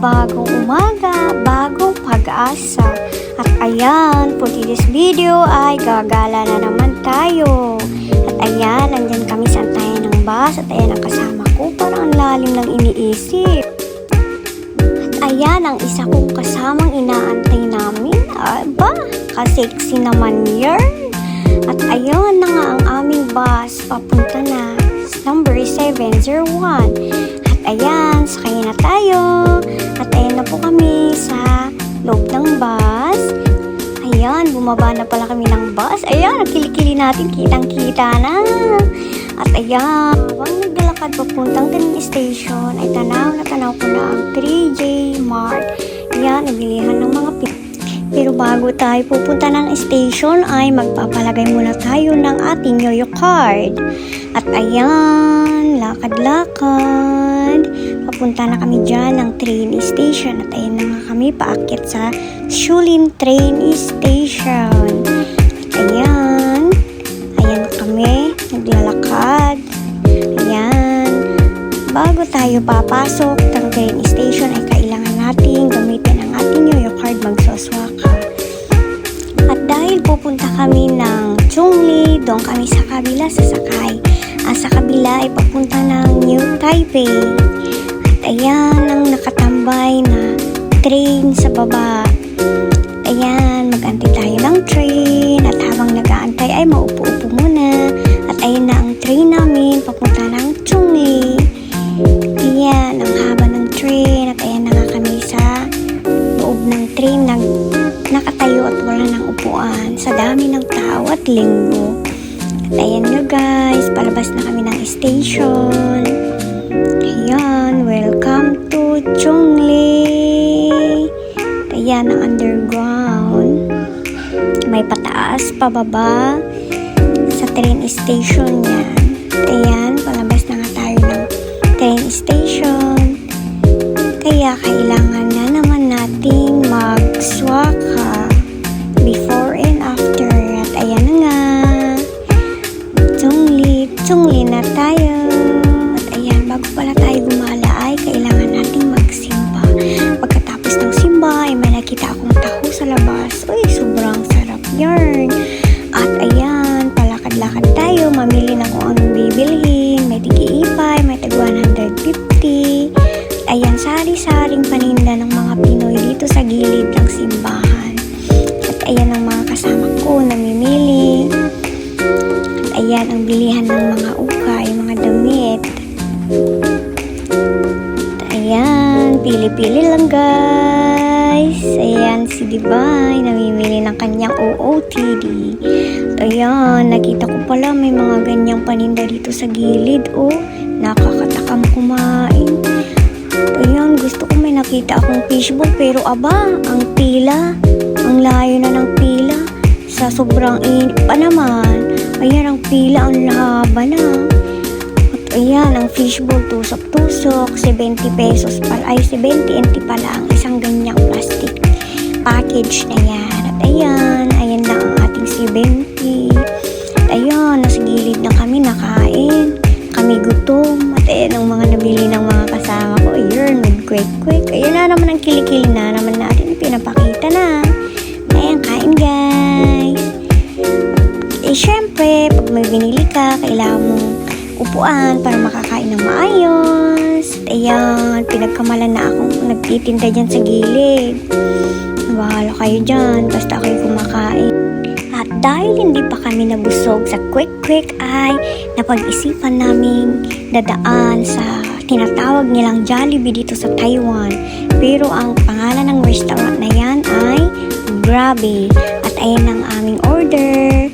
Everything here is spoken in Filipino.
bagong umaga, bagong pag-asa. At ayan, for this video ay gagala na naman tayo. At ayan, nandyan kami sa antayan ng bus. At ayan ang kasama ko, parang ang lalim ng iniisip. At ayan, ang isa kong kasamang inaantay namin. Aba, kasexy naman yan. At ayun na nga ang aming bus, papunta na number 701. Ayan, sakay na tayo. At ayan na po kami sa loob ng bus. Ayan, bumaba na pala kami ng bus. Ayan, ang kilikili natin, kitang-kita na. At ayan, habang naglalakad papuntang train station, ay tanaw na tanaw ko na ang 3J Mart. Ayan, nabilihan ng mga pi- pero bago tayo pupunta ng station ay magpapalagay muna tayo ng ating yoyo card. At ayan, lakad-lakad. Papunta na kami dyan ng train station. At ayan na nga kami paakyat sa Shulin train station. At ayan doon kami sa kabila sasakay. Ang sa kabila ay papunta ng New Taipei. At ayan ang nakatambay na train sa baba. Ayan, mag-antay tayo ng train. At habang nag-aantay ay maupo-upo muna. At ayan na ang train namin papunta ng Chungli. Ayan, ang haba ng train. At ayan na nga kami sa loob ng train nag nakatayo at wala ng upuan sa dami ng tao at linggo. Ayan nga guys, palabas na kami ng station. Ayan, welcome to Chongli. Ayan ang underground. May pataas, pababa sa train station yan. Ayan, palabas na nga tayo ng train station. Kaya kailangan Tsungli na tayo. At ayan, bago pala tayo gumala ay kailangan nating magsimba. Pagkatapos ng simba ay may nakita akong taho sa labas. Uy, sobrang sarap yarn. At ayan, palakad-lakad tayo. Mamili na kung anong bibilhin. May tigi-ipay, may tag 150. Ayan, sari-saring paninda ng mga Pinoy dito sa gilid ng simbahan. At ayan ang mga kasama ko namimili. Ayan ang bilihan ng mga ukay, mga damit. Ayan, pili-pili lang guys. Ayan, si Divine namimili ng kanyang OOTD. Ayan, nakita ko pala may mga ganyang paninda dito sa gilid. Oh, nakakatakam kumain. Ayun, gusto ko may nakita akong fishbowl pero aba, ang pila, ang layo na ng pila. Sa sobrang init pa naman, ayan ang pila, ang haba na. At ayan, ang fishbowl tusok-tusok, 70 pesos pala, ay 70 NT pala ang isang ganyang plastic package na yan. At ayan, ayan lang ang ating 70. At ayan, nasa gilid na kami nakain. Kami gutom. At ayan ang mga nabili ng mga kasama ko. Ayun, nag-quick-quick. Ayan na naman ang kilikili na naman natin. May binili ka, kailangan mong upuan para makakain ng maayos. At ayan, pinagkamalan na akong nagtitinda dyan sa gilid. Bahala kayo dyan, basta ako'y kumakain. At dahil hindi pa kami nabusog sa quick-quick ay napag-isipan naming dadaan sa tinatawag nilang Jollibee dito sa Taiwan. Pero ang pangalan ng restaurant na yan ay Grabby. At ayan ang aming order.